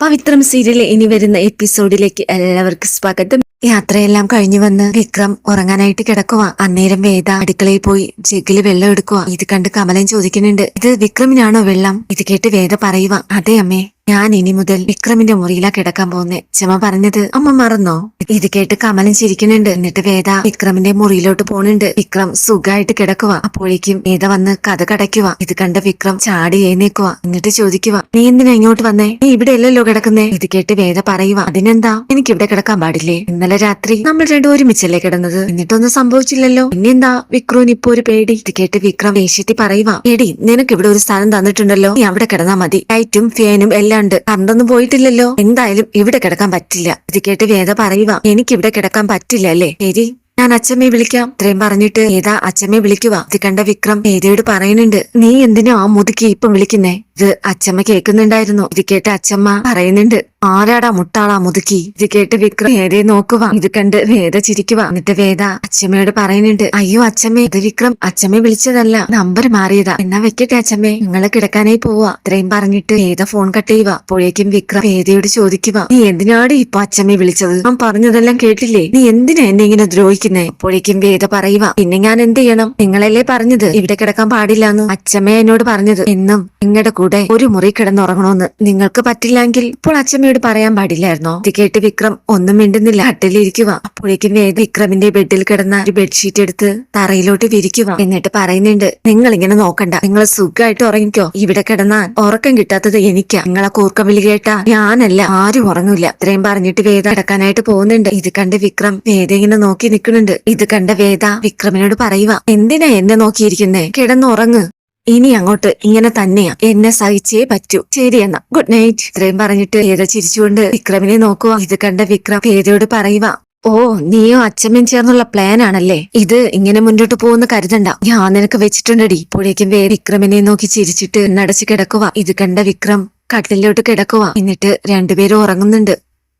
പവിത്രം serial ഇനി വരുന്ന എപ്പിസോഡിലേക്ക് എല്ലാവർക്കും സ്വാഗതം. യാത്രയെല്ലാം കഴിഞ്ഞു വന്ന് വിക്രം ഉറങ്ങാനായിട്ട് കിടക്കുക അന്നേരം വേദ അടുക്കളയിൽ പോയി ജഗ്ഗിൽ വെള്ളം എടുക്കുക ഇത് കണ്ട് കമലൻ ചോദിക്കുന്നുണ്ട് ഇത് വിക്രമിനാണോ വെള്ളം? ഇത് കേട്ട് വേദ പറയുക അതെ അമ്മേ. ഞാൻ ഇനി മുതൽ വിക്രമിന്റെ മുറിയിലാ കിടക്കാൻ പോകുന്നേ. ചമ പറഞ്ഞത് അമ്മ മറന്നോ? ഇത് കേട്ട് കമലൻ ചിരിക്കുന്നുണ്ട്. എന്നിട്ട് വേദ വിക്രമിന്റെ മുറിയിലോട്ട് പോണുണ്ട്. വിക്രം സുഖമായിട്ട് കിടക്കുക അപ്പോഴേക്കും വേദ വന്ന് കഥ കടയ്ക്കുക ഇത് കണ്ട വിക്രം ചാടി എഴുന്നേക്കുക എന്നിട്ട് ചോദിക്കുക നീ എന്തിനാ ഇങ്ങോട്ട് വന്നേ? നീ ഇവിടെ അല്ലല്ലോ കിടക്കുന്നേ. ഇത് കേട്ട് വേദ പറയുക അതിനെന്താ? എനിക്ക് ഇവിടെ കിടക്കാൻ പാടില്ലേ? ഇന്നലെ രാത്രി നമ്മൾ രണ്ടും ഒരുമിച്ചല്ലേ കിടന്നത്? എന്നിട്ടൊന്നും സംഭവിച്ചില്ലല്ലോ. പിന്നെന്താ വിക്രോന് ഇപ്പൊ ഒരു പേടി? ഇത് കേട്ട് വിക്രം വേശ്യത്തി പറയുക എടി നിനക്ക് ഇവിടെ ഒരു സ്ഥലം തന്നിട്ടുണ്ടല്ലോ. നീ അവിടെ കിടന്നാ മതി. ലൈറ്റും ഫാനും എല്ലാം ഉണ്ട് പണ്ടൊന്നും പോയിട്ടില്ലല്ലോ. എന്തായാലും ഇവിടെ കിടക്കാൻ പറ്റില്ല. ഇത് കേട്ട് വേദ പറയുക എനിക്ക് ഇവിടെ കിടക്കാൻ പറ്റില്ല അല്ലേ? ശരി ഞാൻ അച്ഛമ്മയെ വിളിക്കാം. ഇത്രയും പറഞ്ഞിട്ട് ഏതാ അച്ഛമ്മയെ വിളിക്കുക ഇത് കണ്ട വിക്രം ഏതയോട് പറയുന്നുണ്ട് നീ എന്തിനാ ആ മുതുക്കി ഇപ്പം വിളിക്കുന്നേ? ഇത് അച്ഛമ്മ കേൾക്കുന്നുണ്ടായിരുന്നു. ഇത് കേട്ട് അച്ചമ്മ പറയുന്നുണ്ട് ആരാടാ മുട്ടാളാ മുതുക്കി? ഇത് കേട്ട് വിക്രം വേദയെ നോക്കുക ഇത് കണ്ട് വേദ ചിരിക്കുക എന്നിട്ട് വേദ അച്ഛമ്മയോട് പറയുന്നുണ്ട് അയ്യോ അച്ഛമ്മേ ഇത് വിക്രം. അച്ഛമ്മ വിളിച്ചതല്ല. നമ്പർ മാറിയതാ. എന്നാ വെക്കട്ടെ അച്ഛമ്മേ നിങ്ങൾ കിടക്കാനായി പോവാ. ഇത്രയും പറഞ്ഞിട്ട് വേദ ഫോൺ കട്ട് ചെയ്യുക അപ്പോഴേക്കും വിക്രം വേദയോട് ചോദിക്കുക നീ എന്തിനാണ് ഇപ്പൊ അച്ഛമ്മ വിളിച്ചത്? ഞാൻ പറഞ്ഞതെല്ലാം കേട്ടില്ലേ? നീ എന്തിനാ എന്നെ ഇങ്ങനെ ദ്രോഹിക്കുന്നേ? അപ്പോഴേക്കും വേദ പറയുക പിന്നെ ഞാൻ എന്ത് ചെയ്യണം? നിങ്ങളല്ലേ പറഞ്ഞത്. ഇവിടെ കിടക്കാൻ പാടില്ലാന്ന് അച്ഛമ്മ എന്നോട് പറഞ്ഞത്. എന്നും നിങ്ങളുടെ കൂടെ ഒരു മുറി കിടന്നുറങ്ങണമെന്ന് നിങ്ങൾക്ക് പറ്റില്ലെങ്കിൽ ഇപ്പോൾ അച്ഛമ്മയോട് പറയാൻ പാടില്ലായിരുന്നോ? ഇത് കേട്ട് വിക്രം ഒന്നും മിണ്ടുന്നില്ല. ഹട്ടിലിരിക്കുക അപ്പോഴേക്കും വേദ വിക്രമിന്റെ ബെഡിൽ കിടന്ന ഒരു ബെഡ്ഷീറ്റ് എടുത്ത് തറയിലോട്ട് വിരിക്കുക. എന്നിട്ട് പറയുന്നുണ്ട് നിങ്ങൾ ഇങ്ങനെ നോക്കണ്ട. നിങ്ങൾ സുഖമായിട്ട് ഉറങ്ങിക്കോ. ഇവിടെ കിടന്നാൽ ഉറക്കം കിട്ടാത്തത് എനിക്കാ. നിങ്ങളെ കൂർക്കം വിളി കേട്ടാ. ഞാനല്ല. ആരും ഉറങ്ങില്ല ഇത്രയും പറഞ്ഞിട്ട് വേദ കിടക്കാനായിട്ട് പോകുന്നുണ്ട്. ഇത് കണ്ട് വിക്രം വേദ ഇങ്ങനെ നോക്കി നിൽക്കുന്നുണ്ട്. ഇത് കണ്ട വേദ വിക്രമിനോട് പറയുക എന്തിനാ എന്നെ നോക്കിയിരിക്കുന്നേ? കിടന്നുറങ്ങ്. ഇനി അങ്ങോട്ട് ഇങ്ങനെ തന്നെയാ. എന്നെ സഹിച്ചേ പറ്റൂ. ശരി എന്നാ. ഗുഡ് നൈറ്റ് ഇത്രയും പറഞ്ഞിട്ട് പേര ചിരിച്ചുകൊണ്ട് വിക്രമിനെ നോക്കുക. ഇത് കണ്ട വിക്രം പേരയോട് പറയുക ഓ നീയോ അച്ഛമ്മയും ചേർന്നുള്ള പ്ലാൻ ആണല്ലേ? ഇത് ഇങ്ങനെ മുന്നോട്ട് പോകുന്ന കരുതണ്ട. ഞാൻ നിനക്ക് വെച്ചിട്ടുണ്ടടി. ഇപ്പോഴേക്കും വേ വിക്രമിനെ നോക്കി ചിരിച്ചിട്ട് നടച്ചു കിടക്കുക ഇത് കണ്ട വിക്രം കട്ടിലോട്ട് കിടക്കുക എന്നിട്ട് രണ്ടുപേരും ഉറങ്ങുന്നുണ്ട്.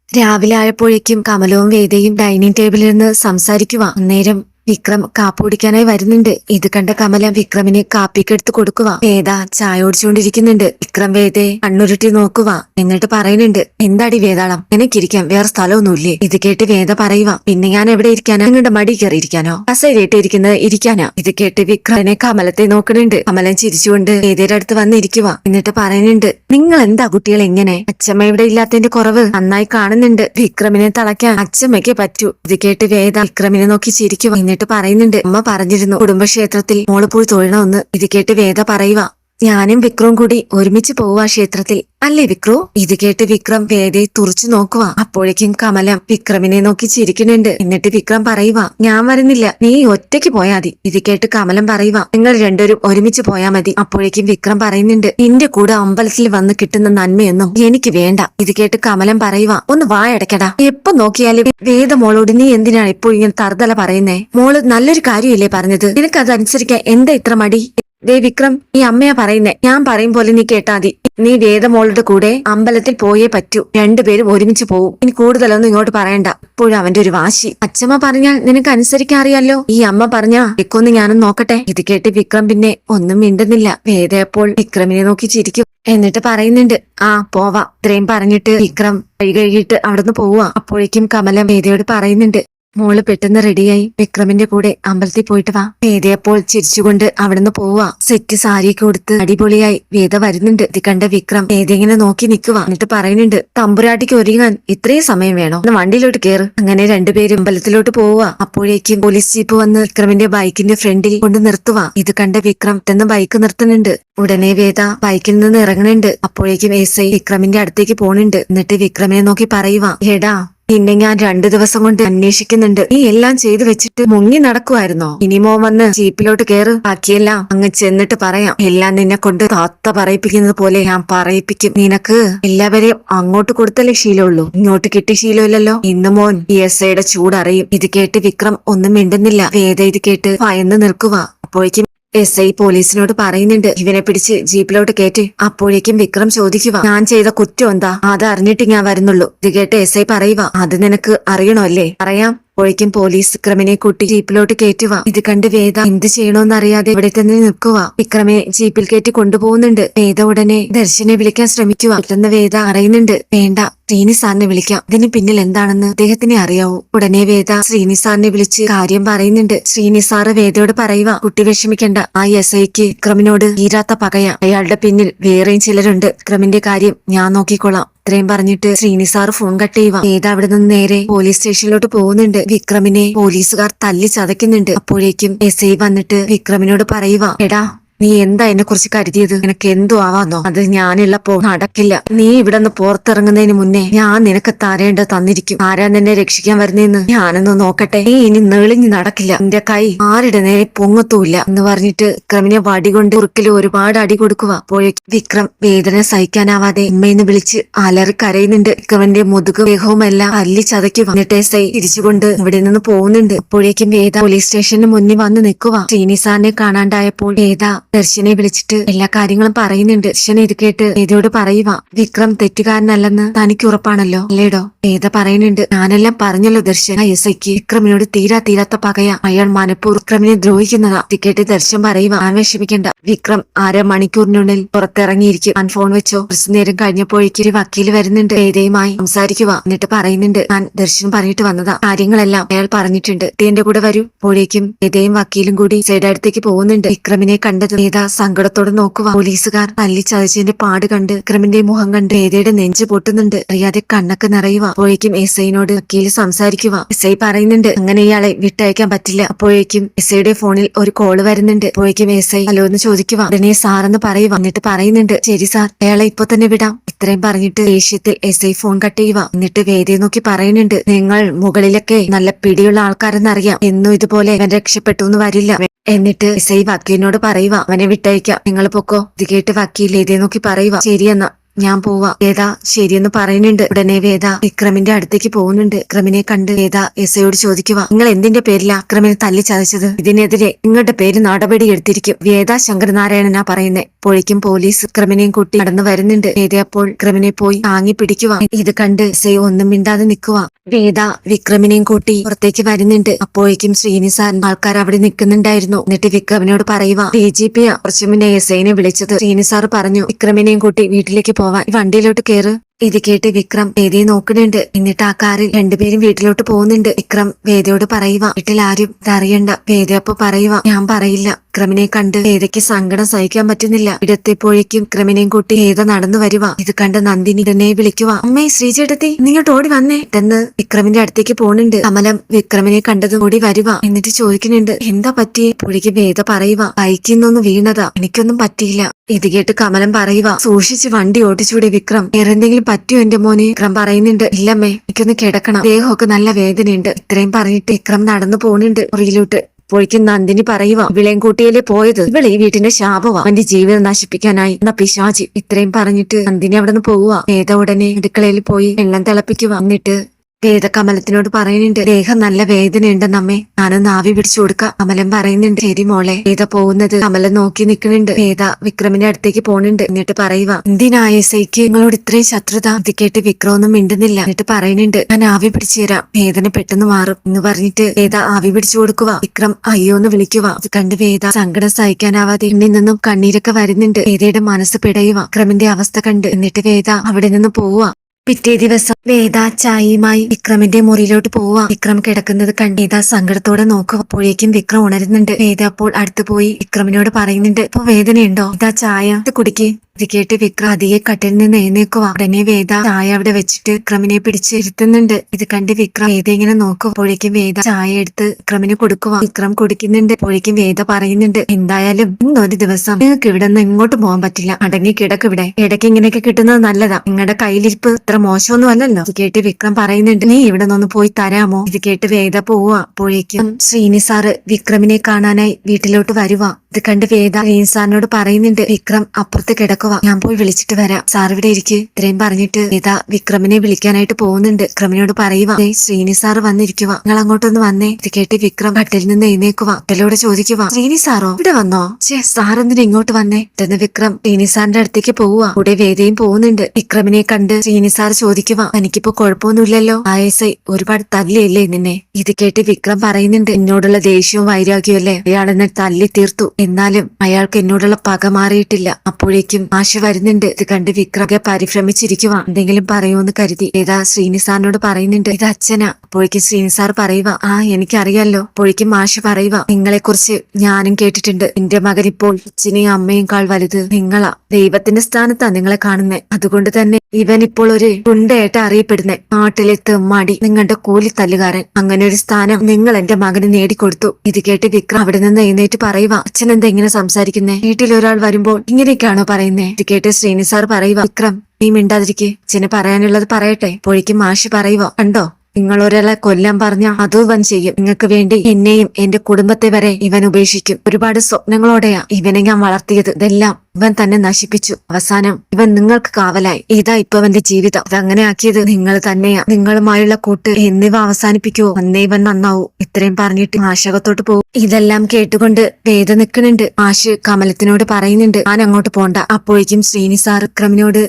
രാവിലെ ആയപ്പോഴേക്കും കമലവും വേദയും ഡൈനിങ് ടേബിളിൽ നിന്ന് സംസാരിക്കുക അന്നേരം വിക്രം കാപ്പി കുടിക്കാനായി വരുന്നുണ്ട്. ഇത് കണ്ട കമല വിക്രമിന് കാപ്പിക്ക് എടുത്ത് കൊടുക്കുക വേദാ ചായ ഓടിച്ചുകൊണ്ടിരിക്കുന്നുണ്ട് വിക്രം വേദേ കണ്ണുരുട്ടി നോക്കുക എന്നിട്ട് പറയുന്നുണ്ട് എന്താടി വേദാളം എനിക്കിരിക്കാം വേറെ സ്ഥലമൊന്നുമില്ലേ? ഇത് കേട്ട് വേദ പറയുക പിന്നെ ഞാൻ എവിടെ ഇരിക്കാനാ? നിങ്ങളുടെ മടി കയറി ഇരിക്കാനോ കസേരയിട്ട് ഇരിക്കുന്നത് ഇരിക്കാനാ? ഇത് കേട്ട് വിക്രമനെ കമലത്തെ നോക്കുന്നുണ്ട്. കമലൻ ചിരിച്ചുകൊണ്ട് വേദയുടെ അടുത്ത് വന്നിരിക്കുക എന്നിട്ട് പറയുന്നുണ്ട് നിങ്ങൾ എന്താ കുട്ടികൾ എങ്ങനെ അച്ഛമ്മ ഇവിടെ ഇല്ലാത്തതിന്റെ കുറവ് നന്നായി കാണുന്നുണ്ട്. വിക്രമിനെ തളയ്ക്കാൻ അച്ഛമ്മയ്ക്ക് പറ്റൂ. ഇത് കേട്ട് വേദ വിക്രമിനെ നോക്കി ചിരിക്കുക എന്നിട്ട് പറയുന്നുണ്ട്. അമ്മ പറഞ്ഞിരുന്നു കുടുംബക്ഷേത്രത്തിൽ മോൾ പോയി തൊഴണമെന്ന്. ഇത് കേട്ട് വേദ പറയുക ഞാനും വിക്രവും കൂടി ഒരുമിച്ച് പോവാ ക്ഷേത്രത്തിൽ. അല്ലേ വിക്രു? ഇത് കേട്ട് വിക്രം വേദയെ തുറച്ചു നോക്കുക അപ്പോഴേക്കും കമലം വിക്രമിനെ നോക്കി ചിരിക്കുന്നുണ്ട്. എന്നിട്ട് വിക്രം പറയുക ഞാൻ വരുന്നില്ല. നീ ഒറ്റയ്ക്ക് പോയാ മതി. ഇത് കേട്ട് കമലം പറയുക നിങ്ങൾ രണ്ടുപേരും ഒരുമിച്ച് പോയാ മതി. അപ്പോഴേക്കും വിക്രം പറയുന്നുണ്ട് നിന്റെ കൂടെ അമ്പലത്തിൽ വന്ന് കിട്ടുന്ന നന്മയൊന്നും എനിക്ക് വേണ്ട. ഇത് കേട്ട് കമലം പറയുക ഒന്ന് വായടക്കടാ എപ്പോ നോക്കിയാലും വേദ മോളോട് നീ എന്തിനാണ് ഇപ്പോൾ ഇങ്ങനെ തറുതല പറയുന്നേ? മോൾ നല്ലൊരു കാര്യമില്ലേ പറഞ്ഞത്? നിനക്ക് അതനുസരിക്കാൻ എന്താ ഇത്ര മടി? ദേ വിക്രം നീ അമ്മയാ പറയുന്നേ. ഞാൻ പറയും പോലെ നീ കേട്ടാ മതി. നീ വേദമോളുടെ കൂടെ അമ്പലത്തിൽ പോയേ പറ്റൂ. രണ്ടുപേരും ഒരുമിച്ച് പോവും. ഇനി കൂടുതലൊന്നും ഇങ്ങോട്ട് പറയണ്ട. ഇപ്പോഴും അവന്റെ ഒരു വാശി. അച്ഛമ്മ പറഞ്ഞാൽ നിനക്ക് അനുസരിക്കാൻ അറിയാലോ? ഈ അമ്മ പറഞ്ഞാ ഇക്കൊന്ന് ഞാനും നോക്കട്ടെ. ഇത് കേട്ട് വിക്രം പിന്നെ ഒന്നും മിണ്ടുന്നില്ല. വേദ അപ്പോൾ വിക്രമിനെ നോക്കി ചിരിക്കും. എന്നിട്ട് പറയുന്നുണ്ട് ആ പോവാ. ഇത്രയും പറഞ്ഞിട്ട് വിക്രം കൈ കഴുകിയിട്ട് അവിടുന്ന് പോവാ അപ്പോഴേക്കും കമലം വേദയോട് പറയുന്നുണ്ട് മോൾ പെട്ടെന്ന് റെഡിയായി വിക്രമിന്റെ കൂടെ അമ്പലത്തിൽ പോയിട്ട് വാ. വേദയപ്പോൾ ചിരിച്ചുകൊണ്ട് അവിടുന്ന് പോവാ. സെറ്റ് സാരിയൊക്കെ കൊടുത്ത് അടിപൊളിയായി. വേദ വരുന്നുണ്ട്. ഇത് കണ്ട വിക്രം വേദ ഇങ്ങനെ നോക്കി നിൽക്കുക എന്നിട്ട് പറയുന്നുണ്ട് തമ്പുരാട്ടിക്ക് ഒരുങ്ങാൻ ഇത്രയും സമയം വേണോ? ഒന്ന് വണ്ടിയിലോട്ട് കയറ് അങ്ങനെ രണ്ടുപേരും അമ്പലത്തിലോട്ട് പോവുക അപ്പോഴേക്കും പോലീസ് ജീപ്പ് വന്ന് വിക്രമിന്റെ ബൈക്കിന്റെ ഫ്രണ്ടിൽ കൊണ്ട് നിർത്തുക ഇത് കണ്ട വിക്രം പെട്ടെന്ന് ബൈക്ക് നിർത്തുന്നുണ്ട്. ഉടനെ വേദ ബൈക്കിൽ നിന്ന് ഇറങ്ങുന്നുണ്ട്. അപ്പോഴേക്കും എസ് ഐ വിക്രമിന്റെ അടുത്തേക്ക് പോണുണ്ട്. എന്നിട്ട് വിക്രമിനെ നോക്കി പറയുക എടാ പിന്നെ ഞാൻ രണ്ടു ദിവസം കൊണ്ട് അന്വേഷിക്കുന്നുണ്ട്. നീ എല്ലാം ചെയ്തു വെച്ചിട്ട് മുങ്ങി നടക്കുമായിരുന്നോ ഇനിമോ വന്ന് ജീപ്പിലോട്ട് കേറ്. ബാക്കിയെല്ലാം അങ്ങ് ചെന്നിട്ട് പറയാം. എല്ലാം നിന്നെ കൊണ്ട് താത്ത പറയിപ്പിക്കുന്നത് പോലെ ഞാൻ പറയിപ്പിക്കും. നിനക്ക് എല്ലാവരെയും അങ്ങോട്ട് കൊടുത്തല്ലേ ശീലമുള്ളൂ? ഇങ്ങോട്ട് കിട്ടി ശീലമില്ലല്ലോ? ഇന്ന് മോൻ ഈ എസ് ഐയുടെ ചൂടറിയും. ഇത് കേട്ട് വിക്രം ഒന്നും മിണ്ടുന്നില്ല. വേദ ഇത് കേട്ട് ഭയന്ന് നിൽക്കുക അപ്പോഴേക്കും എസ് ഐ പോലീസിനോട് പറയുന്നുണ്ട്. ഇവനെ പിടിച്ച് ജീപ്പിലോട്ട് കയറ്റി അപ്പോഴേക്കും വിക്രം ചോദിക്കുക ഞാൻ ചെയ്ത കുറ്റം എന്താ? അത് അറിഞ്ഞിട്ട് ഞാൻ വരുന്നുള്ളൂ. ഇത് കേട്ട് എസ് ഐ പറയുക അത് നിനക്ക് അറിയണോ അല്ലേ പറയാം. അപ്പോഴേക്കും പോലീസ് വിക്രമിനെ കൂട്ടി ജീപ്പിലോട്ട് കയറ്റുക ഇത് കണ്ട് വേദ എന്ത് ചെയ്യണോന്നറിയാതെ ഇവിടെ തന്നെ നിൽക്കുക. വിക്രമെ ജീപ്പിൽ കയറ്റി കൊണ്ടുപോകുന്നുണ്ട്. വേദ ഉടനെ ദർശനെ വിളിക്കാൻ ശ്രമിക്കുക. പെട്ടെന്ന് വേദ അറിയുന്നുണ്ട് വേണ്ട ശ്രീനി സാറിനെ വിളിക്കാം. ഇതിന് പിന്നിൽ എന്താണെന്ന് അദ്ദേഹത്തിനെ അറിയാവൂ. ഉടനെ വേദ ശ്രീനി സാറിനെ വിളിച്ച് കാര്യം പറയുന്നുണ്ട്. ശ്രീനി സാറ് വേദയോട് പറയുക കുട്ടി വിഷമിക്കണ്ട. ആ എസ് ഐക്ക് വിക്രമിനോട് തീരാത്ത പകയ. അയാളുടെ പിന്നിൽ വേറെയും ചിലരുണ്ട്. വിക്രമിന്റെ കാര്യം ഞാൻ നോക്കിക്കൊള്ളാം. ഇത്രയും പറഞ്ഞിട്ട് ശ്രീനി ഫോൺ കട്ട് ചെയ്യുക വേദ അവിടെ നിന്ന് നേരെ പോലീസ് സ്റ്റേഷനിലോട്ട് പോകുന്നുണ്ട്. വിക്രമിനെ പോലീസുകാർ തല്ലി ചതയ്ക്കുന്നുണ്ട്. അപ്പോഴേക്കും എസ് ഐ വന്നിട്ട് വിക്രമിനോട് പറയുക എടാ നീ എന്താ എന്നെ കുറിച്ച് കരുതിയത്? നിനക്ക് എന്തോ ആവാന്നോ? അത് ഞാനുള്ളപ്പോ നടക്കില്ല. നീ ഇവിടെ നിന്ന് പുറത്തിറങ്ങുന്നതിന് മുന്നേ ഞാൻ നിനക്ക് തരേണ്ട തന്നിരിക്കും. ആരാ നിന്നെ രക്ഷിക്കാൻ വരുന്നേന്ന്? ഞാനൊന്ന് നോക്കട്ടെ. നീ ഇനി നെളിഞ്ഞ് നടക്കില്ല. നിന്റെ കൈ ആരുടെ നേരെ പൊങ്ങത്തൂല്ല എന്ന് പറഞ്ഞിട്ട് വിക്രമിനെ വടി കൊണ്ട് ഉറുക്കിൽ ഒരുപാട് അടി കൊടുക്കുക. അപ്പോഴേക്കും വിക്രം വേദന സഹിക്കാനാവാതെ ഉമ്മയെന്ന് വിളിച്ച് അലറി കരയുന്നുണ്ട്. വിക്രമന്റെ മുതുക ദേഹവും എല്ലാം അല്ലി ചതയ്ക്കുക. വന്നിട്ടേ ഐ തിരിച്ചുകൊണ്ട് ഇവിടെ നിന്ന് പോകുന്നുണ്ട്. അപ്പോഴേക്കും വേദ പോലീസ് സ്റ്റേഷന് മുന്നിൽ വന്ന് നിൽക്കുക. ശ്രീനിസാറിനെ കാണാണ്ടായപ്പോൾ വേദ ദർശനെ വിളിച്ചിട്ട് എല്ലാ കാര്യങ്ങളും പറയുന്നുണ്ട്. ദർശന ഇത് കേട്ട് വേദയോട് പറയുക വിക്രം തെറ്റുകാരനല്ലെന്ന് തനിക്ക് ഉറപ്പാണല്ലോ അല്ലേടോ? വേദ പറയുന്നുണ്ട് ഞാനെല്ലാം പറഞ്ഞല്ലോ ദർശന എസ് വിക്രമിനോട് തീരാ തീരാത്ത പകയ. അയാൾ മനപ്പൂർ വിക്രമിനെ ദ്രോഹിക്കുന്നതാ. കേട്ട് ദർശൻ പറയുക ആവേശിപ്പിക്കേണ്ട. വിക്രം അര മണിക്കൂറിനുള്ളിൽ പുറത്തിറങ്ങിയിരിക്കും. ഞാൻ ഫോൺ വെച്ചോ? കുറച്ചു നേരം കഴിഞ്ഞപ്പോഴേക്കും ഒരു വക്കീൽ വരുന്നുണ്ട് വേദയുമായി സംസാരിക്കുക എന്നിട്ട് പറയുന്നുണ്ട് ഞാൻ ദർശൻ പറഞ്ഞിട്ട് വന്നതാ. കാര്യങ്ങളെല്ലാം അയാൾ പറഞ്ഞിട്ടുണ്ട്. "നീ എന്റെ കൂടെ വരും. അപ്പോഴേക്കും വേദയും വക്കീലും കൂടി സൈഡ് അടുത്തേക്ക് പോകുന്നുണ്ട്. വിക്രമിനെ കണ്ടത് വേദ സങ്കടത്തോടെ നോക്കുവാ. പോലീസുകാർ തല്ലി ചതച്ചതിന്റെ പാട് കണ്ട് വിക്രമിന്റെ മുഖം കണ്ട് വേദയുടെ നെഞ്ച് പൊട്ടുന്നുണ്ട്. അറിയാതെ കണ്ണൊക്കെ നിറയുക അപ്പോഴേക്കും എസ് ഐനോട് വക്കീൽ സംസാരിക്കുക എസ് ഐ പറയുന്നുണ്ട് അങ്ങനെ ഇയാളെ വിട്ടയക്കാൻ പറ്റില്ല. അപ്പോഴേക്കും എസ് ഐയുടെ ഫോണിൽ ഒരു കോൾ വരുന്നുണ്ട്. അപ്പോഴേക്കും എസ് ഐ ഹലോ എന്ന് ചോദിക്കുക ഉടനെ സാറെന്ന് പറയുക എന്നിട്ട് പറയുന്നുണ്ട് ശരി സാർ അയാളെ ഇപ്പൊ തന്നെ വിടാം. ഇത്രയും പറഞ്ഞിട്ട് ദേഷ്യത്തിൽ എസ് ഐ ഫോൺ കട്ട് ചെയ്യുക എന്നിട്ട് വേദി നോക്കി പറയുന്നുണ്ട് നിങ്ങൾ മുകളിലൊക്കെ നല്ല പിടിയുള്ള ആൾക്കാരെന്നറിയാം. എന്നും ഇതുപോലെ രക്ഷപ്പെട്ടു എന്ന് വരില്ല. എന്നിട്ട് ഇസൈ വക്കീലിനോട് പറയുക അവനെ വിട്ടയക്കാം നിങ്ങൾ പൊക്കോ. ഇത് കേട്ട് വക്കീൽ വേദയെ നോക്കി പറയുക ശരിയെന്നാ. ഞാൻ പോവാ. വേദ ശരിയെന്ന് പറയുന്നുണ്ട്. ഉടനെ വേദ വിക്രമിന്റെ അടുത്തേക്ക് പോകുന്നുണ്ട്. വിക്രമിനെ കണ്ട് വേദ എസ് ഐയോട് ചോദിക്കുക നിങ്ങൾ എന്തിന്റെ പേരിലാ വിക്രമിനെ തല്ലി ചതച്ചത്? ഇതിനെതിരെ നിങ്ങളുടെ പേര് നടപടി എടുത്തിരിക്കും. വേദ ശങ്കരനാരായണനാ പറയുന്നേ. പൊഴിക്കും പോലീസ് വിക്രമിനെയും കൂട്ടി നടന്നു വരുന്നുണ്ട്. വേദ അപ്പോൾ വിക്രമിനെ പോയി താങ്ങി പിടിക്കുക. ഇത് കണ്ട് എസ് ഐ ഒന്നും മിണ്ടാതെ നിൽക്കുക. വേദ വിക്രമിനെയും കൂട്ടി പുറത്തേക്ക് വരുന്നുണ്ട്. അപ്പോഴേക്കും ശ്രീനി സാർ ആൾക്കാർ അവിടെ നിൽക്കുന്നുണ്ടായിരുന്നു. എന്നിട്ട് വിക്രമിനോട് പറയുക ഡി ജി പി കുറച്ചു മുന്നേ എസ് ഐനെ വിളിച്ചത് ശ്രീനി സാർ പറഞ്ഞു. വിക്രമിനെയും കൂട്ടി വീട്ടിലേക്ക് പോവാൻ ഈ വണ്ടിയിലോട്ട് കേറ്. ഇത് കേട്ട് വിക്രം വേദിയെ നോക്കുന്നുണ്ട്. എന്നിട്ട് ആ കാറിൽ രണ്ടുപേരും വീട്ടിലോട്ട് പോകുന്നുണ്ട്. വിക്രം വേദയോട് പറയുക വീട്ടിൽ ആരും ഇതറിയണ്ട. വേദ അപ്പൊ പറയുക ഞാൻ പറയില്ല. വിക്രമിനെ കണ്ട് വേദയ്ക്ക് സങ്കടം സഹിക്കാൻ പറ്റുന്നില്ല. ഇടത്തെപ്പോഴേക്കും വിക്രമിനെയും കൂട്ടി വേദ നടന്നു വരുക ഇത് കണ്ട് നന്ദിനി ഇടനെ വിളിക്കുക അമ്മേ ശ്രീചേട്ടത്തി നിങ്ങോട്ട് ഓടി വന്നേ. എന്ന് വിക്രമിന്റെ അടുത്തേക്ക് പോകുന്നുണ്ട്. കമലം വിക്രമിനെ കണ്ടത് ഓടി വരുക എന്നിട്ട് ചോദിക്കുന്നുണ്ട് എന്താ പറ്റിയേ? പുള്ളിക്ക് വേദ പറയുക ബൈക്കിൽ നിന്നൊന്ന് വീണതാ. എനിക്കൊന്നും പറ്റിയില്ല. ഇത് കേട്ട് കമലം പറയുക സൂക്ഷിച്ച് വണ്ടി ഓടിച്ചൂടെ വിക്രം. വേറെ പറ്റിയോ എന്റെ മോനെ. വിക്രം പറയുന്നുണ്ട് ഇല്ലമ്മേ എനിക്കൊന്ന് കിടക്കണം. ദേഹമൊക്കെ നല്ല വേദനയുണ്ട്. ഇത്രയും പറഞ്ഞിട്ട് വിക്രം നടന്നു പോണുണ്ട് മുറിയിലോട്ട്. അപ്പോഴേക്കും നന്ദിനി പറയുക ഇവിളെയും കൂട്ടിയല്ലേ പോയത്? ഇവളെ ഈ വീട്ടിന്റെ ശാപവാ. അവന്റെ ജീവിതം നശിപ്പിക്കാനായി. എന്ന പിശാചി ഇത്രയും പറഞ്ഞിട്ട് നന്ദിനി അവിടെ നിന്ന് പോവുക ഏതാ ഉടനെ അടുക്കളയിൽ പോയി വെള്ളം തിളപ്പിക്കുക എന്നിട്ട് വേദ കമലത്തിനോട് പറയുന്നുണ്ട് ദേഹം നല്ല വേദനയുണ്ടെന്നമ്മേ. ഞാനൊന്ന് ആവി പിടിച്ചു കൊടുക്കാം. കമലം പറയുന്നുണ്ട് ശരി മോളെ. വേദ പോകുന്നത് കമലം നോക്കി നിൽക്കുന്നുണ്ട് വേദ വിക്രമിന്റെ അടുത്തേക്ക് പോണുണ്ട്. എന്നിട്ട് പറയുക എന്തിനാ എസ് ഐക്ക് നിങ്ങളോട് ഇത്രയും ശത്രുത? ഇത് കേട്ട് വിക്രം ഒന്നും മിണ്ടുന്നില്ല. എന്നിട്ട് പറയുന്നുണ്ട് ഞാൻ ആവി പിടിച്ചു തരാം. വേദന പെട്ടെന്ന് മാറും. എന്ന് പറഞ്ഞിട്ട് വേദ ആവി പിടിച്ചു കൊടുക്കുക വിക്രം അയ്യോ എന്ന് വിളിക്കുക ഇത് കണ്ട് വേദ സങ്കടം സഹിക്കാനാവാതെ എണ്ണിൽ നിന്നും കണ്ണീരൊക്കെ വരുന്നുണ്ട്. വേദയുടെ മനസ്സ് പിടയുക വിക്രമിന്റെ അവസ്ഥ കണ്ട് എന്നിട്ട് വേദ അവിടെ നിന്ന് പോവുക പിറ്റേ ദിവസം വേദ ചായയുമായി വിക്രമിന്റെ മുറിയിലോട്ട് പോവാ. വിക്രം കിടക്കുന്നത് കണ്ട് വേദ സങ്കടത്തോടെ നോക്കുക. അപ്പോഴേക്കും വിക്രം ഉണരുന്നുണ്ട്. വേദ അപ്പോൾ അടുത്തു പോയി വിക്രമിനോട് പറയുന്നുണ്ട്. ഇപ്പൊ വേദനയുണ്ടോ? ഇതാ ചായ കുടിക്ക്. ഇത് കേട്ട് വിക്രം അധികെ കട്ടിൽ നിന്ന് എഴുന്നേക്കുവാ ഉടനെ വേദ ചായ അവിടെ വെച്ചിട്ട് വിക്രമിനെ പിടിച്ചിരുത്തുന്നുണ്ട് ഇത് കണ്ട് വിക്രം വേദ ഇങ്ങനെ നോക്കുമ്പോഴേക്കും വേദ ചായ എടുത്ത് വിക്രമിന് കൊടുക്കുക. വിക്രം കുടിക്കുന്നുണ്ട്. അപ്പോഴേക്കും വേദ പറയുന്നുണ്ട് എന്തായാലും ഇന്നൊരു ദിവസം നിങ്ങൾക്ക് ഇവിടെ നിന്ന് ഇങ്ങോട്ട് പോകാൻ പറ്റില്ല. അടങ്ങി കിടക്ക് ഇവിടെ. ഇടയ്ക്ക് ഇങ്ങനെയൊക്കെ കിട്ടുന്നത് നല്ലതാ. നിങ്ങളുടെ കയ്യിലിരിപ്പ് ഇത്ര മോശമൊന്നും അല്ലല്ലോ. ഇത് കേട്ട് വിക്രം പറയുന്നുണ്ട് നീ ഇവിടെ നിന്ന് പോയി തരാമോ? ഇത് കേട്ട് വേദ പോവുക. അപ്പോഴേക്കും ശ്രീനി സാറ് വിക്രമിനെ കാണാനായി വീട്ടിലോട്ട് വരുവാ. ഇത് കണ്ട് വേദ ശ്രീനി സാറിനോട് പറയുന്നുണ്ട് വിക്രം അപ്പുറത്ത് കിടക്കുക കിടക്കുക ഞാൻ പോയി വിളിച്ചിട്ട് വരാം. സാർ ഇവിടെ ഇരിക്ക്. ഇത്രയും പറഞ്ഞിട്ട് ഇതാ വിക്രമിനെ വിളിക്കാനായിട്ട് പോകുന്നുണ്ട്. വിക്രമിനോട് പറയുക "ദേ, ശ്രീനി സാർ വന്നിരിക്കുക നിങ്ങൾ അങ്ങോട്ടൊന്ന് വന്നേ. ഇത് കേട്ടി വിക്രം കട്ടിൽ നിന്ന് എഴുന്നേക്കുക കട്ടിലോട് ചോദിക്കുക ശ്രീനി സാറോ ഇവിടെ വന്നോ? ചേ സാർ എന്തിനു ഇങ്ങോട്ട് വന്നേ? ഇതെന്ന് വിക്രം ശ്രീനി സാറിന്റെ അടുത്തേക്ക് പോവുക കൂടെ വേദയും പോകുന്നുണ്ട്. വിക്രമിനെ കണ്ട് ശ്രീനി സാർ ചോദിക്കുക എനിക്കിപ്പോ കുഴപ്പമൊന്നുമില്ലല്ലോ. ആയസൈ ഒരുപാട് തല്ലിയല്ലേ നിന്നെ? ഇത് കേട്ട് വിക്രം പറയുന്നുണ്ട്. എന്നോടുള്ള ദേഷ്യവും വൈരാഗ്യവും അല്ലേ? അയാൾ എന്നെ തല്ലി തീർത്തു എന്നാലും അയാൾക്ക് എന്നോടുള്ള പക മാറിയിട്ടില്ല. അപ്പോഴേക്കും ആശ വരുന്നുണ്ട്. ഇത് കണ്ട് വിക്രമൊക്കെ പരിഭ്രമിച്ചിരിക്കുക എന്തെങ്കിലും പറയുമെന്ന് കരുതി. ഏതാ ശ്രീനിസാറിനോട് പറയുന്നുണ്ട്. ഇത് അച്ഛനാ. അപ്പോഴേക്കും ശ്രീനിസാർ പറയുക ആ എനിക്കറിയാലോ. അപ്പോഴേക്കും മാഷ് പറയുക നിങ്ങളെ കുറിച്ച് ഞാനും കേട്ടിട്ടുണ്ട്. എന്റെ മകൻ ഇപ്പോൾ അച്ഛനെയും അമ്മയും കാൾ വലുത് നിങ്ങളാ. ദൈവത്തിന്റെ സ്ഥാനത്താ നിങ്ങളെ കാണുന്നേ. അതുകൊണ്ട് തന്നെ ഇവൻ ഇപ്പോൾ ഒരു ഗുണ്ടയായിട്ട് അറിയപ്പെടുന്നേ. നാട്ടിലെ മടി. നിങ്ങളുടെ കൂലി തല്ലുകാരൻ അങ്ങനെ ഒരു സ്ഥാനം നിങ്ങൾ എന്റെ മകന് നേടിക്കൊടുത്തു. ഇത് കേട്ട് വിക്രം അവിടെ നിന്ന് എഴുന്നേറ്റ് പറയുക അച്ഛൻ എന്താ ഇങ്ങനെ സംസാരിക്കുന്നേ? വീട്ടിൽ ഒരാൾ വരുമ്പോൾ ഇങ്ങനെയൊക്കെയാണോ പറയുന്നേ? ഇത് കേട്ട് ശ്രീനി സാർ വിക്രം നീ മിണ്ടാതിരിക്കെ. ചിന് പറയാനുള്ളത് പറയട്ടെ. പൊഴിക്കും മാഷി പറയുവോ. കണ്ടോ? നിങ്ങൾ ഒരാളെ കൊല്ലാൻ പറഞ്ഞ അതുവൻ ഇവൻ ചെയ്യും. നിങ്ങൾക്ക് വേണ്ടി എന്നെയും എന്റെ കുടുംബത്തെ വരെ ഇവൻ ഉപേക്ഷിക്കും. ഒരുപാട് സ്വപ്നങ്ങളോടെയാ ഇവനെ ഞാൻ വളർത്തിയത്. ഇതെല്ലാം ഇവൻ തന്നെ നശിപ്പിച്ചു. അവസാനം ഇവൻ നിങ്ങൾക്ക് കാവലായി. ഇതാ ഇപ്പൊ അവന്റെ ജീവിതം. അതങ്ങനെ ആക്കിയത് നിങ്ങൾ തന്നെയാ. നിങ്ങളുമായുള്ള കൂട്ട് എന്നിവ അവസാനിപ്പിക്കുവോ അന്നേ ഇവൻ നന്നാവൂ. ഇത്രയും പറഞ്ഞിട്ട് ആശകത്തോട്ട് പോകും. ഇതെല്ലാം കേട്ടുകൊണ്ട് വേദ നിൽക്കുന്നുണ്ട്. ആശ് കമലത്തിനോട് പറയുന്നുണ്ട് ഞാൻ അങ്ങോട്ട് പോണ്ട. അപ്പോഴേക്കും ശ്രീനി സാർ വിക്രമിനോട്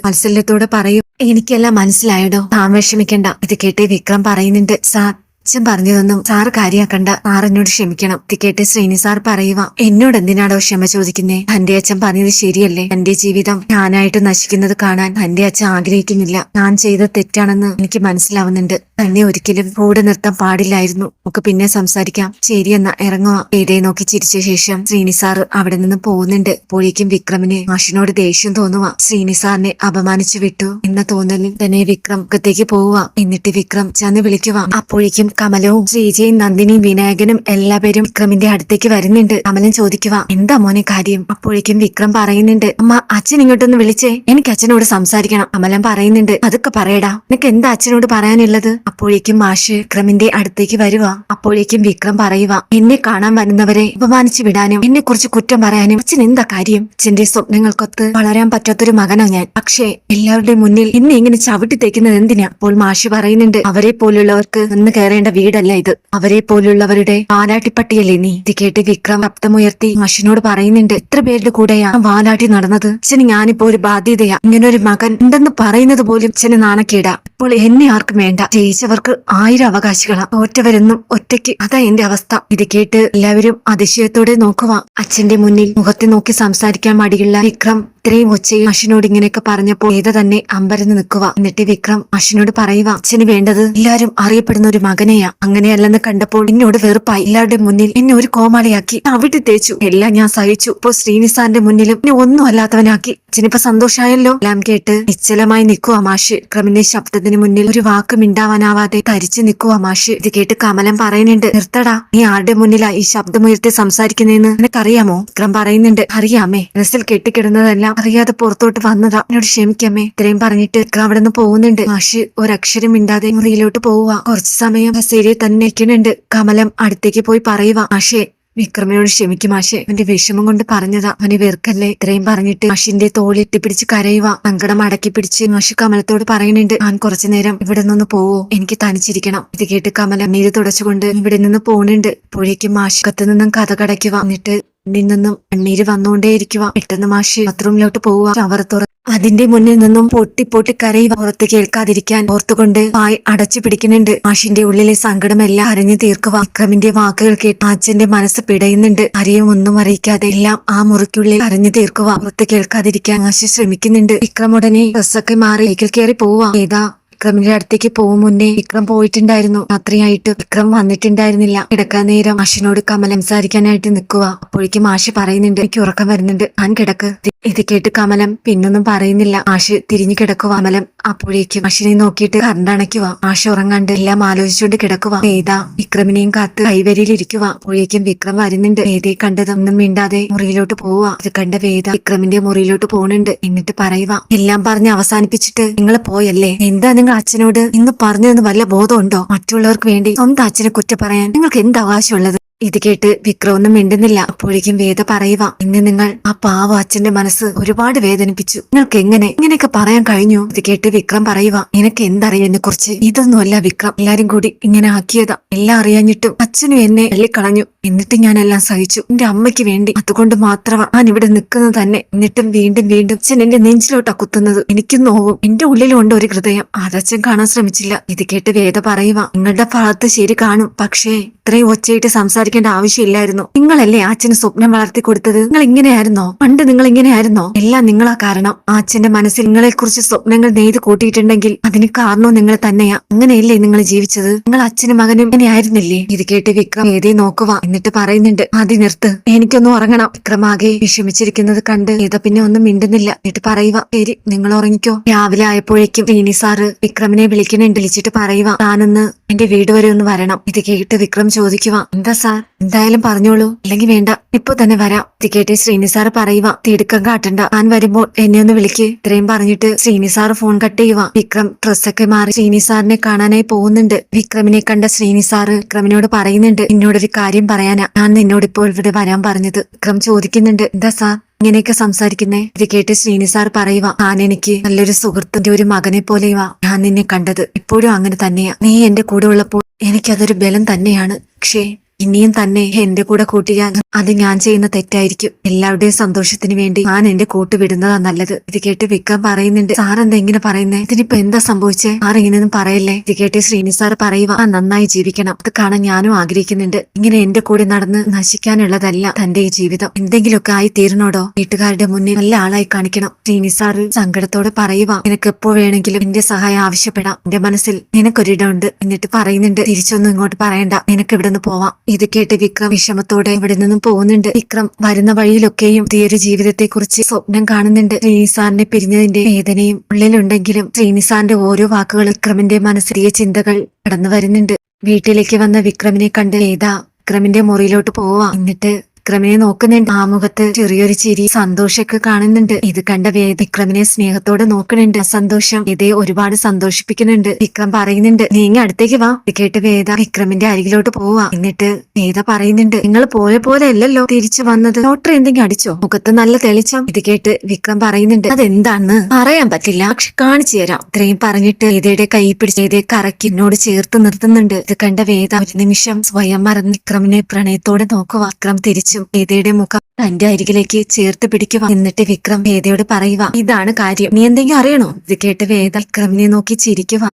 പറയും. എനിക്കെല്ലാം മനസ്സിലായടോ. താൻ വിഷമിക്കണ്ട. ഇത് കേട്ടേ വിക്രം പറയുന്നുണ്ട്. സാർ അച്ഛൻ പറഞ്ഞതൊന്നും സാറ് കാര്യാക്കണ്ട. എന്നോട് ക്ഷമിക്കണം. തിക്കേട്ട് ശ്രീനി സാർ പറയുക എന്നോട് എന്തിനാടോ ക്ഷമ ചോദിക്കുന്നേ? തന്റെ അച്ഛൻ പറഞ്ഞത് ശരിയല്ലേ? തന്റെ ജീവിതം ഞാനായിട്ട് നശിക്കുന്നത് കാണാൻ തന്റെ അച്ഛൻ ആഗ്രഹിക്കുന്നില്ല. ഞാൻ ചെയ്ത തെറ്റാണെന്ന് എനിക്ക് മനസ്സിലാവുന്നുണ്ട്. തന്നെ ഒരിക്കലും കൂടെ നിർത്താൻ പാടില്ലായിരുന്നു. നമുക്ക് പിന്നെ സംസാരിക്കാം. ശരിയെന്ന ഇറങ്ങുക ഏതേ നോക്കി ചിരിച്ച ശേഷം ശ്രീനി സാർ അവിടെ നിന്ന് പോകുന്നുണ്ട്. അപ്പോഴേക്കും വിക്രമിന് മാഷിനോട് ദേഷ്യം തോന്നുക ശ്രീനി സാറിനെ അപമാനിച്ചു വിട്ടു. എന്ന തോന്നലിൽ തന്നെ വിക്രം അകത്തേക്ക് പോവുക എന്നിട്ട് വിക്രം ചെന്ന് വിളിക്കുക അപ്പോഴേക്കും കമലവും ശ്രീജയും നന്ദിനിയും വിനായകനും എല്ലാവരും വിക്രമിന്റെ അടുത്തേക്ക് വരുന്നുണ്ട്. കമലൻ ചോദിക്കുക എന്താ മോനെ കാര്യം? അപ്പോഴേക്കും വിക്രം പറയുന്നുണ്ട് അമ്മ അച്ഛൻ ഇങ്ങോട്ടൊന്ന് വിളിച്ചേ. എനിക്ക് അച്ഛനോട് സംസാരിക്കണം. കമലൻ പറയുന്നുണ്ട് അതൊക്കെ പറയടാ. നിനക്ക് എന്താ അച്ഛനോട് പറയാനുള്ളത്? അപ്പോഴേക്കും മാഷ് വിക്രമിന്റെ അടുത്തേക്ക് വരുക. അപ്പോഴേക്കും വിക്രം പറയുക എന്നെ കാണാൻ വരുന്നവരെ അപമാനിച്ചു വിടാനും എന്നെ കുറിച്ച് കുറ്റം പറയാനും അച്ഛൻ എന്താ കാര്യം? അച്ഛന്റെ സ്വപ്നങ്ങൾക്കൊത്ത് വളരാൻ പറ്റാത്തൊരു മകനാ ഞാൻ. പക്ഷേ എല്ലാവരുടെയും മുന്നിൽ എന്നെ ഇങ്ങനെ ചവിട്ടി തേക്കുന്നത് എന്തിനാ? അപ്പോൾ മാഷ് പറയുന്നുണ്ട് അവരെ പോലുള്ളവർക്ക് നിന്ന് കയറേണ്ട വീടല്ല ഇത്. അവരെ പോലുള്ളവരുടെ വാലാട്ടിപ്പട്ടിയല്ലേ നീ? ഇത് കേട്ട് വിക്രം ശബ്ദമുയർത്തി മഷിനോട് പറയുന്നുണ്ട് എത്ര പേരുടെ കൂടെയാ വാലാട്ടി നടന്നത്? അച്ഛന് ഞാനിപ്പോ ഒരു ബാധ്യതയാ. ഇങ്ങനെ ഒരു മകൻ ഉണ്ടെന്ന് പറയുന്നത് പോലും അച്ഛന് നാണക്കേടാ. ഇപ്പോൾ എന്നെ ആർക്കും വേണ്ട. ജയിച്ചവർക്ക് ആയിരം അവകാശികളാ. തോറ്റവരെന്നും ഒറ്റയ്ക്ക്. അതാ എന്റെ അവസ്ഥ. ഇത് കേട്ട് എല്ലാവരും അതിശയത്തോടെ നോക്കുക അച്ഛന്റെ മുന്നിൽ മുഖത്തെ നോക്കി സംസാരിക്കാൻ മടിയുള്ള വിക്രം ഇത്രയും ഉച്ചയും അശ്വിനോട് ഇങ്ങനെയൊക്കെ പറഞ്ഞപ്പോൾ ഏത തന്നെ അമ്പരന്ന് നിൽക്കുക എന്നിട്ട് വിക്രം അശ്വിനോട് പറയുക അച്ഛന് വേണ്ടത് എല്ലാവരും അറിയപ്പെടുന്ന ഒരു മകനെയാ അങ്ങനെയല്ലെന്ന് കണ്ടപ്പോൾ എന്നോട് വെറുപ്പായി. എല്ലാവരുടെ മുന്നിൽ എന്നെ ഒരു കോമാളിയാക്കി. അവിടെ തേച്ചു. എല്ലാം ഞാൻ സഹിച്ചു. ഇപ്പോ ശ്രീനിസാന്റെ മുന്നിലും എന്നെ ഒന്നും അല്ലാത്തവനാക്കി. അച്ഛനിപ്പോ സന്തോഷായല്ലോ? എല്ലാം കേട്ട് നിശ്ചലമായി നിൽക്കുക മാഷ്. ക്രമിന്റെ ശബ്ദത്തിന് മുന്നിൽ ഒരു വാക്ക് മിണ്ടാവാനാവാതെ തരിച്ചു നിൽക്കുക മാഷ്. ഇത് കേട്ട് കമലം പറയുന്നുണ്ട് നിർത്തടാ. നീ ആരുടെ മുന്നിലാ ഈ ശബ്ദമുയർത്തി സംസാരിക്കുന്നതെന്ന് നിനക്കറിയാമോ? വിക്രം പറയുന്നുണ്ട് അറിയാമേ. മനസ്സിൽ കെട്ടിക്കിടുന്നതെല്ലാം അറിയാതെ പുറത്തോട്ട് വന്നതാ. എന്നോട് ക്ഷമിക്കാമേ ഇത്രയും പറഞ്ഞിട്ട് വിക്രം അവിടെ നിന്ന് പോകുന്നുണ്ട്. മാഷ് ഒരക്ഷരം മിണ്ടാതെ മുറിയിലോട്ട് പോവുക കുറച്ചു സമയം ബസേരിയെ തന്നെ ഇരിക്കുന്നുണ്ട് കമലം അടുത്തേക്ക് പോയി പറയുക മാഷേ വിക്രമിനോട് ക്ഷമിക്കും ആശെ അവന്റെ വിഷമം കൊണ്ട് പറഞ്ഞതാ. അവന് വെറുക്കല്ലേ? ഇത്രയും പറഞ്ഞിട്ട് മാഷിന്റെ തോളിട്ടി പിടിച്ച് കരയുക സങ്കടം അടക്കി പിടിച്ച് മാഷ് കമലത്തോട് പറയുന്നുണ്ട് ഞാൻ കുറച്ചു നേരം ഇവിടെ നിന്ന് പോവോ? എനിക്ക് തനിച്ചിരിക്കണം. ഇത് കേട്ട് കമലം നീര് തുടച്ചുകൊണ്ട് ഇവിടെ നിന്ന് പോണുണ്ട്. അപ്പോഴേക്കും മാഷ് കത്ത് നിന്നും കഥ കടയ്ക്കുക എന്നിട്ട് കണ്ണിൽ നിന്നും കണ്ണീര് വന്നുകൊണ്ടേയിരിക്കുക പെട്ടെന്ന് മാഷി ബാത്റൂമിലോട്ട് പോവുക. അവർ തുറ അതിന്റെ മുന്നിൽ നിന്നും പൊട്ടി പൊട്ടി കരയുക. പുറത്ത് കേൾക്കാതിരിക്കാൻ ഓർത്തുകൊണ്ട് വായ് അടച്ചു പിടിക്കുന്നുണ്ട്. മാഷിന്റെ ഉള്ളിലെ സങ്കടമെല്ലാം അറിഞ്ഞു തീർക്കുക വിക്രമിന്റെ വാക്കുകൾ കേട്ട് അച്ഛന്റെ മനസ്സ് പിടയുന്നുണ്ട്. അറിയും ഒന്നും അറിയിക്കാതെ എല്ലാം ആ മുറിക്കുള്ളിൽ അറിഞ്ഞു തീർക്കുക പുറത്ത് കേൾക്കാതിരിക്കാൻ മാഷി ശ്രമിക്കുന്നുണ്ട്. വിക്രം ഉടനെ ഡ്രസ്സൊക്കെ മാറി ബൈക്കിൽ കയറി പോവുക ഏതാ വിക്രമിന്റെ അടുത്തേക്ക് പോകും മുന്നേ വിക്രം പോയിട്ടുണ്ടായിരുന്നു. രാത്രിയായിട്ട് വിക്രം വന്നിട്ടുണ്ടായിരുന്നില്ല. കിടക്കാൻ നേരം മാഷിനോട് കമൽ സംസാരിക്കാനായിട്ട് നിൽക്കുക. അപ്പോഴേക്കും മാഷി പറയുന്നുണ്ട് എനിക്ക് ഉറക്കം വരുന്നുണ്ട്. ഞാൻ കിടക്ക്. ഇത് കേട്ട് കമലം പിന്നൊന്നും പറയുന്നില്ല. മാഷ് തിരിഞ്ഞു കിടക്കുക കമലം. അപ്പോഴേക്കും മാഷിനെ നോക്കിയിട്ട് കറണ്ട് അണയ്ക്കുക. മാഷ് ഉറങ്ങാണ്ട് എല്ലാം ആലോചിച്ചുകൊണ്ട് കിടക്കുക. വേദ വിക്രമിനെയും കാത്ത് കൈവരിയിലിരിക്കുക. അപ്പോഴേക്കും വിക്രം വരുന്നുണ്ട്. വേദയെ കണ്ടതൊന്നും മിണ്ടാതെ മുറിയിലോട്ട് പോവുക. ഇത് കണ്ട വേദ വിക്രമിന്റെ മുറിയിലോട്ട് പോകുന്നുണ്ട് എന്നിട്ട് പറയുക എല്ലാം പറഞ്ഞ് അവസാനിപ്പിച്ചിട്ട് നിങ്ങൾ പോയല്ലേ? എന്താ നിങ്ങൾ അച്ഛനോട് ഇന്ന് പറഞ്ഞതെന്ന് വല്ല ബോധമുണ്ടോ? മറ്റുള്ളവർക്ക് വേണ്ടി സ്വന്തം അച്ഛനെ കുറ്റം പറയാൻ നിങ്ങൾക്ക് എന്ത് അവകാശമുള്ളത്? ഇത് കേട്ട് വിക്രമൊന്നും മിണ്ടുന്നില്ല. അപ്പോഴേക്കും വേദ പറയുക ഇന്ന് നിങ്ങൾ ആ പാവ അച്ഛന്റെ മനസ്സ് ഒരുപാട് വേദനിപ്പിച്ചു. നിങ്ങൾക്ക് എങ്ങനെ ഇങ്ങനെയൊക്കെ പറയാൻ കഴിഞ്ഞു? ഇത് കേട്ട് വിക്രം പറയുക നിനക്ക് എന്തറിയാം എന്നെ കുറിച്ച്? ഇതൊന്നുമല്ല വിക്രം. എല്ലാരും കൂടി ഇങ്ങനെ ആക്കിയതാ. എല്ലാം അറിയാഞ്ഞിട്ടും അച്ഛനും എന്നെ തള്ളിക്കളഞ്ഞു. എന്നിട്ട് ഞാൻ എല്ലാം സഹിച്ചു. എന്റെ അമ്മയ്ക്ക് വേണ്ടി. അതുകൊണ്ട് മാത്രമാണ് ഞാൻ ഇവിടെ നിൽക്കുന്നത് തന്നെ. എന്നിട്ടും വീണ്ടും വീണ്ടും അച്ഛൻ എന്റെ നെഞ്ചിലോട്ടാ കുത്തുന്നത്. എനിക്ക് നോവും. എന്റെ ഉള്ളിലുണ്ട് ഒരു ഹൃദയം. അതച്ഛൻ കാണാൻ ശ്രമിച്ചില്ല. ഇത് കേട്ട് വേദ പറയുക നിങ്ങളുടെ ഭാഗത്ത് ശരി കാണും. പക്ഷേ ഇത്രയും ഒച്ചയിട്ട് സംസാരിക്കേണ്ട ആവശ്യമില്ലായിരുന്നു. നിങ്ങളല്ലേ അച്ഛന് സ്വപ്നം വളർത്തി കൊടുത്തത്? നിങ്ങൾ ഇങ്ങനെയായിരുന്നോ പണ്ട് നിങ്ങൾ ഇങ്ങനെയായിരുന്നോ എല്ലാം നിങ്ങളാ കാരണം. അച്ഛന്റെ മനസ്സിൽ നിങ്ങളെ കുറിച്ച് സ്വപ്നങ്ങൾ നെയ്ത് കൂട്ടിയിട്ടുണ്ടെങ്കിൽ അതിന് കാരണവും നിങ്ങൾ തന്നെയാ. അങ്ങനെയല്ലേ നിങ്ങൾ ജീവിച്ചത്? നിങ്ങൾ അച്ഛനും മകനും ഇങ്ങനെയായിരുന്നില്ലേ? ഇത് കേട്ട് വിക്രം ഏതേ നോക്കുക എന്നിട്ട് പറയുന്നുണ്ട് ആദ്യ നിർത്ത്. എനിക്കൊന്നും ഉറങ്ങണം. വിക്രമാകെ വിഷമിച്ചിരിക്കുന്നത് കണ്ട് ഏത പിന്നെ ഒന്നും മിണ്ടുന്നില്ല. എന്നിട്ട് പറയുക ശരി നിങ്ങൾ ഉറങ്ങിക്കോ. രാവിലെ ആയപ്പോഴേക്കും ശ്രീനി സാറ് വിക്രമിനെ വിളിക്കണേ വിളിച്ചിട്ട് പറയുക താനൊന്ന് എന്റെ വീട് വരെ ഒന്ന് വരണം. ഇത് കേട്ട് വിക്രം ചോദിക്കുക എന്താ സാർ? എന്തായാലും പറഞ്ഞോളൂ. അല്ലെങ്കിൽ വേണ്ട. ഇപ്പൊ തന്നെ വരാം. ഇത് കേട്ട് ശ്രീനി സാർ പറയുക തിടുക്കം കാട്ടണ്ട. താൻ വരുമ്പോൾ എന്നെ ഒന്ന് വിളിക്ക്. ഇത്രയും പറഞ്ഞിട്ട് ശ്രീനി സാർ ഫോൺ കട്ട് ചെയ്യുക വിക്രം ഡ്രസ്സൊക്കെ മാറി ശ്രീനി സാറിനെ കാണാനായി പോകുന്നുണ്ട്. വിക്രമിനെ കണ്ട ശ്രീനി സാറ് വിക്രമിനോട് പറയുന്നുണ്ട് എന്നോടൊരു കാര്യം പറയാനാ. ഞാൻ നിന്നോട് ഇപ്പോൾ ഇവിടെ വരാൻ പറഞ്ഞത്. വിക്രം ചോദിക്കുന്നുണ്ട് എന്താ സാർ? ഇങ്ങനെയൊക്കെ സംസാരിക്കുന്നേ? ഇത് കേട്ട് ശ്രീനി സാർ പറയുക ഞാൻ എനിക്ക് നല്ലൊരു സുഹൃത്തിന്റെ ഒരു മകനെ പോലെയുവാ. ഞാൻ നിന്നെ കണ്ടത് ഇപ്പോഴും അങ്ങനെ തന്നെയാ. നീ എന്റെ കൂടെ ഉള്ളപ്പോൾ എനിക്കതൊരു ബലം തന്നെയാണ്. പക്ഷേ ഇനിയും തന്നെ എന്റെ കൂടെ കൂട്ടിയാൽ അത് ഞാൻ ചെയ്യുന്ന തെറ്റായിരിക്കും. എല്ലാവരുടെയും സന്തോഷത്തിന് വേണ്ടി ഞാൻ എന്റെ കൂട്ട് വിടുന്നതാ നല്ലത്. ഇത് കേട്ട് വിക്രം പറയുന്നുണ്ട് സാർ എന്താ ഇങ്ങനെ പറയുന്നേ? ഇതിനിപ്പോ എന്താ സംഭവിച്ചേ? സാർ ഇങ്ങനെയൊന്നും പറയല്ലേ? ഇത് കേട്ട് ശ്രീനി സാർ പറയുക നന്നായി ജീവിക്കണം. അത് കാണാൻ ഞാനും ആഗ്രഹിക്കുന്നുണ്ട്. ഇങ്ങനെ എന്റെ കൂടെ നടന്ന് നശിക്കാനുള്ളതല്ല തന്റെ ഈ ജീവിതം. എന്തെങ്കിലുമൊക്കെ ആയി തീരണോടോ? വീട്ടുകാരുടെ മുന്നിൽ നല്ല ആളായി കാണിക്കണം. ശ്രീനി സാർ സങ്കടത്തോടെ പറയുക നിനക്ക് എപ്പോ വേണമെങ്കിലും എന്റെ സഹായം ആവശ്യപ്പെടാം. എന്റെ മനസ്സിൽ നിനക്കൊരിടമുണ്ട്. എന്നിട്ട് പറയുന്നുണ്ട് തിരിച്ചൊന്നും ഇങ്ങോട്ട് പറയണ്ട. നിനക്ക് ഇവിടെ നിന്ന് പോവാം. ഇത് കേട്ട് വിക്രം വിഷമത്തോടെ ഇവിടെ നിന്നും പോകുന്നുണ്ട്. വിക്രം വരുന്ന വഴിയിലൊക്കെയും പുതിയൊരു ജീവിതത്തെ കുറിച്ച് സ്വപ്നം കാണുന്നുണ്ട്. ശ്രീനിസാറിനെ പിരിഞ്ഞതിന്റെ വേദനയും ഉള്ളിലുണ്ടെങ്കിലും ശ്രീനിസാറിന്റെ ഓരോ വാക്കുകൾ വിക്രമിന്റെ മനസ്സിലെ ചിന്തകൾ കടന്നു വരുന്നുണ്ട് വീട്ടിലേക്ക് വന്ന വിക്രമിനെ കണ്ട് ഏതാ വിക്രമിന്റെ മുറിയിലോട്ട് പോവാ. എന്നിട്ട് വിക്രമിനെ നോക്കുന്നുണ്ട് ആ മുഖത്ത് ചെറിയൊരു ചിരി സന്തോഷമൊക്കെ കാണുന്നുണ്ട്. ഇത് കണ്ട വിക്രമിനെ സ്നേഹത്തോടെ നോക്കുന്നുണ്ട്. സന്തോഷം ഇതേ ഒരുപാട് സന്തോഷിപ്പിക്കുന്നുണ്ട്. വിക്രം പറയുന്നുണ്ട് നീ ഇങ്ങ അടുത്തേക്ക് വാ. ഇത് കേട്ട് വേദ വിക്രമിന്റെ അരികിലോട്ട് പോവാ. എന്നിട്ട് വേദ പറയുന്നുണ്ട് നിങ്ങൾ പോയ പോലെ അല്ലല്ലോ തിരിച്ചു വന്നത്. ഡോക്ടർ എന്തെങ്കിലും അടിച്ചോ? മുഖത്ത് നല്ല തെളിച്ചം. ഇത് കേട്ട് വിക്രം പറയുന്നുണ്ട് അതെന്താന്ന്? പറയാൻ പറ്റില്ല. പക്ഷെ കാണിച്ചു തരാം. ഇത്രയും പറഞ്ഞിട്ട് വേദയുടെ കൈ പിടിച്ച് വേദയെ കറക്കി എന്നോട് ചേർത്ത് നിർത്തുന്നുണ്ട്. ഇത് കണ്ട വേദ ഒരു നിമിഷം സ്വയം മറന്ന് വിക്രമിനെ പ്രണയത്തോടെ നോക്കുക വിക്രം തിരിച്ചും വേദയുടെ മുഖം തന്റെ അരികിലേക്ക് ചേർത്ത് പിടിക്കുക എന്നിട്ട് വിക്രം വേദയോട് പറയുക ഇതാണ് കാര്യം. നീ എന്തെങ്കിലും അറിയണോ? ഇത് കേട്ട് വേദ വിക്രമിനെ നോക്കി ചിരിക്കുക